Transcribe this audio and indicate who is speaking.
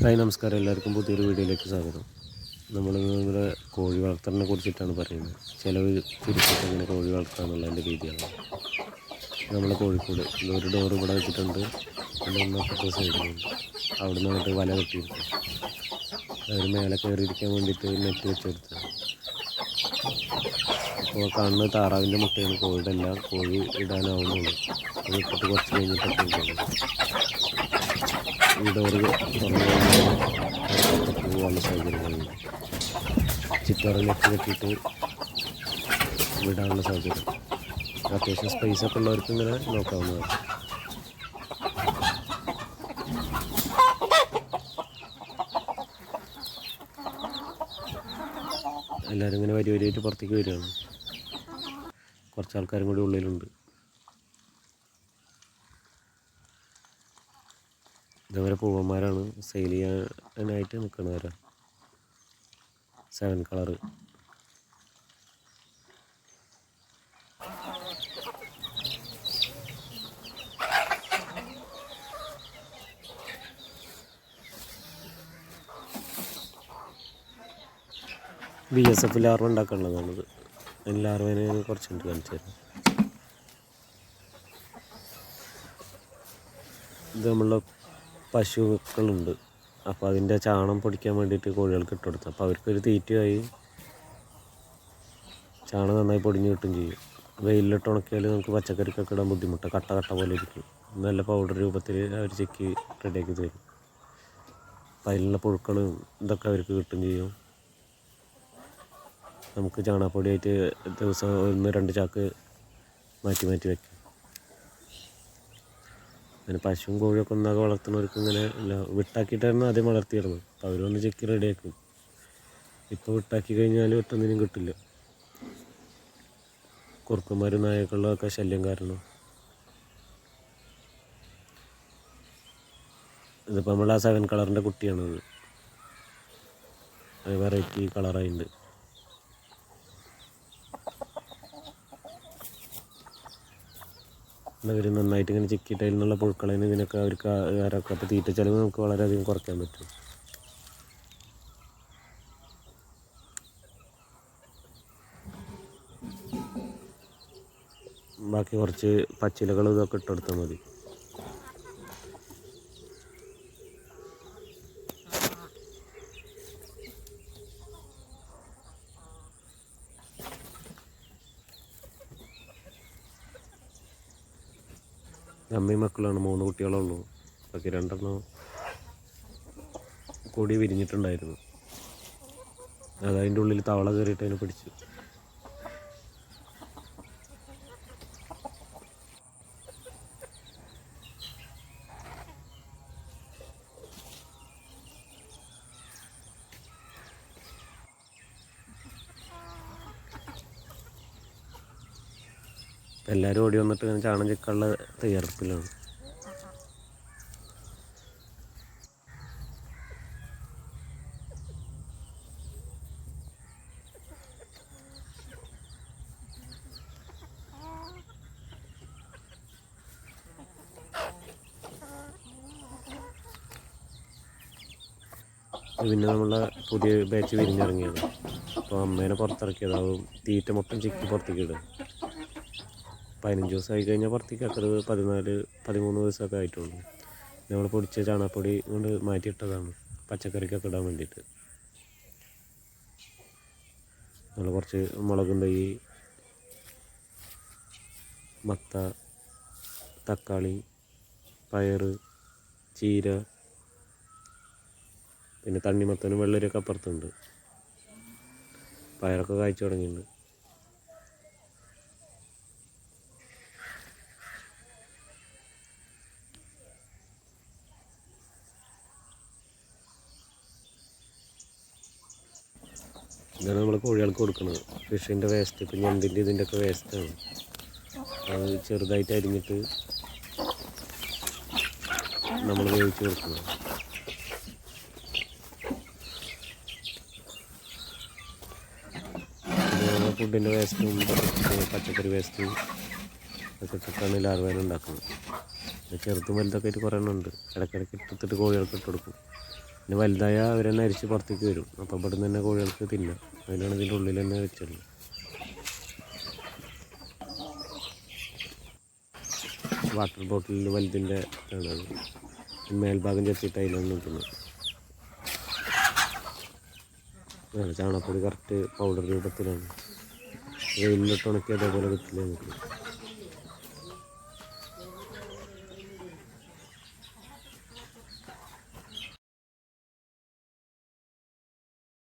Speaker 1: Hi നമസ്കാരം. എല്ലാവർക്കും പുതിയൊരു വീഡിയോയിലേക്ക് സ്വാഗതം. നമ്മൾ ഇവിടെ കോഴി വളർത്തലിനെ കുറിച്ചിട്ടാണ് പറയുന്നത്. ചിലവ് തിരിച്ചിട്ട് എങ്ങനെ കോഴി വളർത്തുക എന്നുള്ളതിന്റെ രീതിയാണ്. നമ്മൾ കോഴിക്കോട് ഒരു ഡോർ ഇവിടെ വെച്ചിട്ടുണ്ട്. പിന്നെ ഒന്നൊക്കെ സൈഡിലുണ്ട് അവിടെ നിന്ന് അങ്ങോട്ട് വല കെട്ടിയിരിക്കും അവർ മേലെ കയറിയിരിക്കാൻ വേണ്ടിയിട്ട് നെറ്റ് വെച്ചെടുത്ത്. അപ്പോൾ കണ്ണ് താറാവിന്റെ മുട്ടയാണ് കോഴിയുടെ എല്ലാം കോഴി ഇടാനാവുന്നുള്ളൂ അത് ഇട്ടിട്ട് കുറച്ച് ഈ ഡോറ് പോകാനുള്ള സൗകര്യങ്ങളുണ്ട്. ചിറ്റോറ നെറ്റ് കെട്ടിയിട്ട് വിടാനുള്ള സൗകര്യം. അത്യാവശ്യം സ്പേസ് ഒക്കെ ഉള്ളവർക്ക് ഇങ്ങനെ നോക്കാവുന്നതാണ്. എല്ലാവരും ഇങ്ങനെ വരി വരിയായിട്ട് പുറത്തേക്ക് വരികയാണ്. കുറച്ച് ആൾക്കാരും കൂടി ഉള്ളിലുണ്ട്. ഇതേപോലെ പൂവന്മാരാണ് സെയിൽ ചെയ്യാനായിട്ട് നിൽക്കണവരാ seven colour B S F larva ഉണ്ടാക്കാനുള്ളതാണിത്. അതിന് ലാർവേനെ കുറച്ചുണ്ട് കാണിച്ചു തരാം. ഇത് നമ്മളുടെ പശുക്കളുണ്ട്. അപ്പോൾ അതിന്റെ ചാണം പൊടിക്കാൻ വേണ്ടിയിട്ട് കോഴികൾക്ക് ഇട്ട് കൊടുത്തു. അപ്പോൾ അവർക്കൊരു തീറ്റയായി. ചാണം നന്നായി പൊടിഞ്ഞ് കിട്ടും ചെയ്യും. വെയിലിലിട്ട് ഉണക്കിയാൽ നമുക്ക് പച്ചക്കറിക്കൊക്കെ ഇടാൻ ബുദ്ധിമുട്ടാണ് കട്ട കട്ട പോലെ ഇരിക്കും. നല്ല പൗഡർ രൂപത്തിൽ അവർ ചെക്കി റെഡിയാക്കി തരും. അപ്പം അതിലുള്ള പുഴുക്കളും ഇതൊക്കെ അവർക്ക് കിട്ടും ചെയ്യും. നമുക്ക് ചാണകപ്പൊടിയായിട്ട് ദിവസം ഒന്ന് രണ്ട് ചാക്ക് മാറ്റി മാറ്റി വയ്ക്കും അങ്ങനെ പശുവും കോഴിയൊക്കെ ഒന്നാകെ വളർത്തുന്നവർക്ക് ഇങ്ങനെ വിട്ടാക്കിയിട്ടായിരുന്നു ആദ്യം വളർത്തിയിരുന്നത് അപ്പോൾ അവരൊന്ന് ചെക്കി റെഡിയാക്കും ഇപ്പോൾ വിട്ടാക്കി കഴിഞ്ഞാൽ ഒറ്റൊന്നിനും കിട്ടില്ല. കുറുക്കന്മാരും നായക്കളിലൊക്കെ ശല്യം കാരണം. ഇതിപ്പോൾ നമ്മൾ ആ സെവൻ കളറിന്റെ കുട്ടിയാണത്. വെറൈറ്റി കളറായിട്ടുണ്ട് അവർ നന്നായിട്ട് ഇങ്ങനെ ചിക്കിയിട്ട് അതിൽ നിന്നുള്ള പുഴുക്കളെ ഇതിനൊക്കെ അവർക്ക് ആരൊക്കെ. അപ്പോൾ തീറ്റ ചിലവ് നമുക്ക് വളരെയധികം കുറയ്ക്കാൻ പറ്റും. ബാക്കി കുറച്ച് പച്ചിലകളും ഇതൊക്കെ ഇട്ടെടുത്താൽ മതി. അമ്മയും മക്കളാണ് മൂന്ന് കുട്ടികളേ ഉള്ളൂ. ബാക്കി രണ്ടെണ്ണം കൊടി വിരിഞ്ഞിട്ടുണ്ടായിരുന്നു. അതതിന്റെ ഉള്ളിൽ തവള കയറിയിട്ട് അതിനെ പിടിച്ചു. എല്ലാവരും ഓടി വന്നിട്ട് ഇങ്ങനെ ചാണം ചെക്കാനുള്ള തയ്യാറെടുപ്പിലാണ്. പിന്നെ നമ്മളെ പുതിയ ബാച്ച് വിരിഞ്ഞിറങ്ങിയത്. അപ്പോൾ അമ്മേനെ പുറത്തിറക്കിയതാവും. തീറ്റ മൊത്തം ചിക്കി പുറത്തേക്ക് ഇടുക പതിനഞ്ച് ദിവസമായി കഴിഞ്ഞാൽ പുറത്തേക്ക് അത്ര പതിനാല് പതിമൂന്ന് ദിവസമൊക്കെ ആയിട്ടുള്ളൂ. നമ്മൾ പൊടിച്ച ചാണകപ്പൊടി കൊണ്ട് മാറ്റിയിട്ടതാണ്. പച്ചക്കറിക്കൊക്കെ ഇടാൻ വേണ്ടിയിട്ട്. നമ്മൾ കുറച്ച് മുളകും തൈ മത്ത തക്കാളി പയർ ചീര പിന്നെ തണ്ണിമത്തനും വെള്ളരിയൊക്കെ അപ്പുറത്തുണ്ട്. പയറൊക്കെ കായ്ച്ചു തുടങ്ങിയിട്ടുണ്ട്. ഇതാണ് നമ്മൾ കോഴികൾക്ക് കൊടുക്കുന്നത്. ഫിഷിന്റെ വേസ്റ്റ് ഇപ്പം ഞണ്ടിന്റെ ഇതിന്റെയൊക്കെ വേസ്റ്റാണ് അത് ചെറുതായിട്ട് അരിഞ്ഞിട്ട് നമ്മൾ വേവിച്ച് കൊടുക്കുന്നത് ഫുഡിന്റെ വേസ്റ്റും പച്ചക്കറി വേസ്റ്റും ഒക്കെ ഇട്ടിട്ടാണ് ലാർവേന ഉണ്ടാക്കുന്നത്. പിന്നെ ചെറുതും വലുതൊക്കെ ആയിട്ട് കുറേ എണ്ണം ഉണ്ട്. ഇടയ്ക്കിടയ്ക്ക് ഇട്ടിട്ട് കോഴികൾക്ക് ഇട്ട് കൊടുക്കും. പിന്നെ വലുതായ അവർ തന്നെ അരിച്ച് പുറത്തേക്ക് വരും. അപ്പം ഇവിടെ നിന്ന് തന്നെ കോഴികൾക്ക് തിന്നാം. അതിനാണ് ഇതിന്റെ ഉള്ളിൽ തന്നെ വെച്ചുള്ളത് വാട്ടർ ബോട്ടിലിൽ വലുതിന്റെ ഇതാണ്. മേൽഭാഗം ചെത്തിയിട്ട് അതിലാണ് നിൽക്കുന്നത്. ചാണകപ്പൊടി കറക്റ്റ് പൗഡർ രൂപത്തിലാണ്. വെയിലിലിട്ട് ഉണക്കി അതേപോലെ കിട്ടില്ല നമുക്ക്